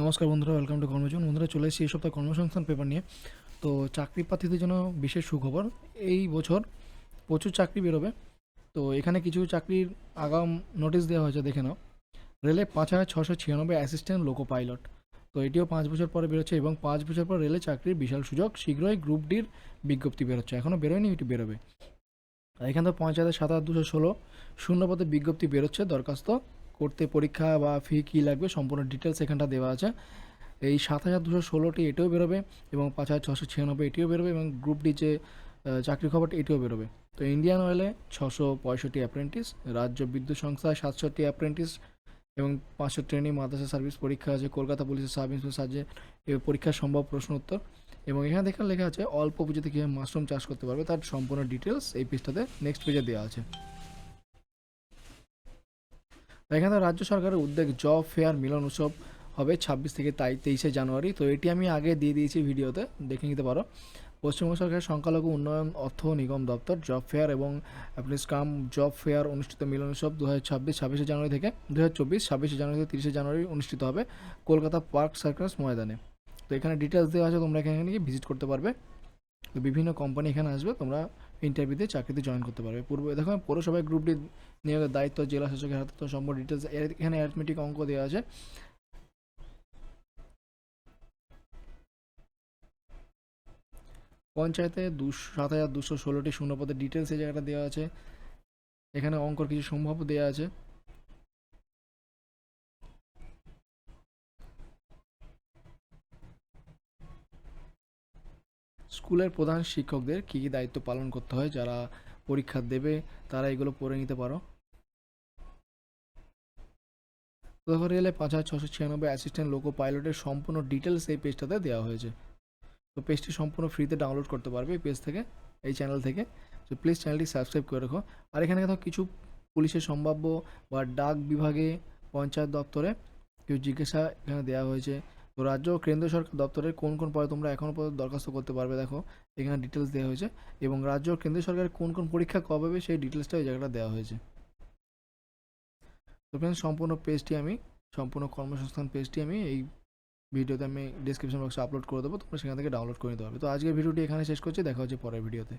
নমস্কার বন্ধুরা welcome to কর্মজীবন। বন্ধুরা, চলে এসেছি এই সপ্তাহে কর্মসংস্থান পেপার নিয়ে। তো চাকরি প্রার্থীদের জন্য বিশেষ সুখবর, এই বছর প্রচুর চাকরি বেরোবে। তো এখানে কিছু চাকরির আগাম নোটিশ দেওয়া হয়েছে, দেখে নাও। রেলে পাঁচ হাজার ছশো ছিয়ানব্বই অ্যাসিস্ট্যান্ট লোকো পাইলট তো এটিও পাঁচ বছর পরে বেরোচ্ছে এবং পাঁচ বছর পর রেলে চাকরির বিশাল সুযোগ, শীঘ্রই গ্রুপ ডির বিজ্ঞপ্তি বেরোচ্ছে। এখনও বেরোয়নি, এটি বেরোবে। এখানে তো পাঁচ হাজার সাত হাজার দুশো ষোলো শূন্য পদে বিজ্ঞপ্তি বেরোচ্ছে, দরখাস্ত করতে পরীক্ষা বা ফি কী লাগবে, সম্পূর্ণ ডিটেলস এখানটা দেওয়া আছে। এই সাত হাজার দুশো ষোলোটি এটিও বেরোবে এবং পাঁচ হাজার ছশো ছিয়ানব্বই এটিও বেরোবে এবং গ্রুপ ডি যে চাকরি খবরটি এটিও বেরোবে। তো ইন্ডিয়ান অয়েলে ছশো পঁয়ষট্টি অ্যাপ্রেন্টিস রাজ্য বিদ্যুৎ সংস্থায় সাতষট্টি অ্যাপ্রেন্টিস এবং পাঁচশো ট্রেনিং মাদ্রাসা সার্ভিস পরীক্ষা আছে, কলকাতা পুলিশের সাব ইন্সপেক্টর সাহায্যে এই পরীক্ষার সম্ভব প্রশ্ন উত্তর। এবং এখানে দেখে লেখা আছে, অল্প পুঁজিতে কীভাবে মাশরুম চাষ করতে পারবে, তার সম্পূর্ণ ডিটেলস এই পেজটাতে নেক্সট পেজে দেওয়া আছে। এখানে রাজ্য সরকারের উদ্যোগ জব ফেয়ার মিলন উৎসব হবে ছাব্বিশ থেকে তাই তেইশে জানুয়ারি। তো এটি আমি আগে দিয়ে দিয়েছি ভিডিওতে, দেখে নিতে পারো। পশ্চিমবঙ্গ সরকারের সংখ্যালঘু উন্নয়ন অর্থ নিগম দপ্তর জব ফেয়ার এবং আপনি স্কাম জব ফেয়ার অনুষ্ঠিত মিলন উৎসব দু হাজার ছাব্বিশ ছাব্বিশে জানুয়ারি থেকে দু হাজার চব্বিশ ছাব্বিশে জানুয়ারি থেকে তিরিশে জানুয়ারি অনুষ্ঠিত হবে কলকাতা পার্ক সার্কাস ময়দানে। তো এখানে ডিটেলস দেওয়া আছে, তোমরা এখানে গিয়ে ভিজিট করতে পারবে। তো বিভিন্ন কোম্পানি এখানে আসবে, তোমরা ইন্টারভিউতে চাকরিতে জয়েন করতে পারবে। পূর্বে দেখো, পৌরসভায় গ্রুপ ডি নিয়োগের দায়িত্ব, জেলা শাসকের হাতে তো সম্পূর্ণ ডিটেলস এখানে অ্যারিথমেটিক অঙ্ক দেওয়া আছে। পঞ্চায়েতে দুশো সাত হাজার দুশো ষোলোটি শূন্যপদের ডিটেলস এই জায়গাটা দেওয়া আছে। এখানে অঙ্কর কিছু সম্ভাব্য দেওয়া আছে। স্কুলের প্রধান শিক্ষকদের কী কী দায়িত্ব পালন করতে হয়, যারা পরীক্ষা দেবে, তারা এগুলো পড়ে নিতে পারো। দেখো রেলে পাঁচ হাজার ছশো ছিয়ানব্বই অ্যাসিস্ট্যান্ট লোকো পাইলটের সম্পূর্ণ ডিটেলস এই পেজটাতে দেওয়া হয়েছে। তো পেজটি সম্পূর্ণ ফ্রিতে ডাউনলোড করতে পারবে এই পেজ থেকে, এই চ্যানেল থেকে। তো প্লিজ চ্যানেলটি সাবস্ক্রাইব করে রাখো। আর এখানে দেখো কিছু পুলিশের সম্ভাব্য বা ডাক বিভাগে পঞ্চায়েত দপ্তরে কেউ জিজ্ঞাসা এখানে দেওয়া হয়েছে তো রাজ্য ও কেন্দ্র সরকার দপ্তরের কোন কোন পদে তোমরা এখনও পর্যন্ত দরখাস্ত করতে পারবে দেখো, এখানে ডিটেলস দেওয়া হয়েছে এবং রাজ্য ও কেন্দ্র সরকারের কোন কোন পরীক্ষা কবে হবে সেই ডিটেলসটা ওই জায়গাটা দেওয়া হয়েছে। তো ফ্রেন্ডস সম্পূর্ণ পেজটি আমি, সম্পূর্ণ কর্মসংস্থান পেজটি আমি এই ভিডিওতে আমি ডিসক্রিপশন বক্সে আপলোড করে দেবো, তোমরা সেখান থেকে ডাউনলোড করে নিতে পারবে। তো আজকের ভিডিওটি এখানে শেষ করছি, দেখা হচ্ছে পরের ভিডিওতে।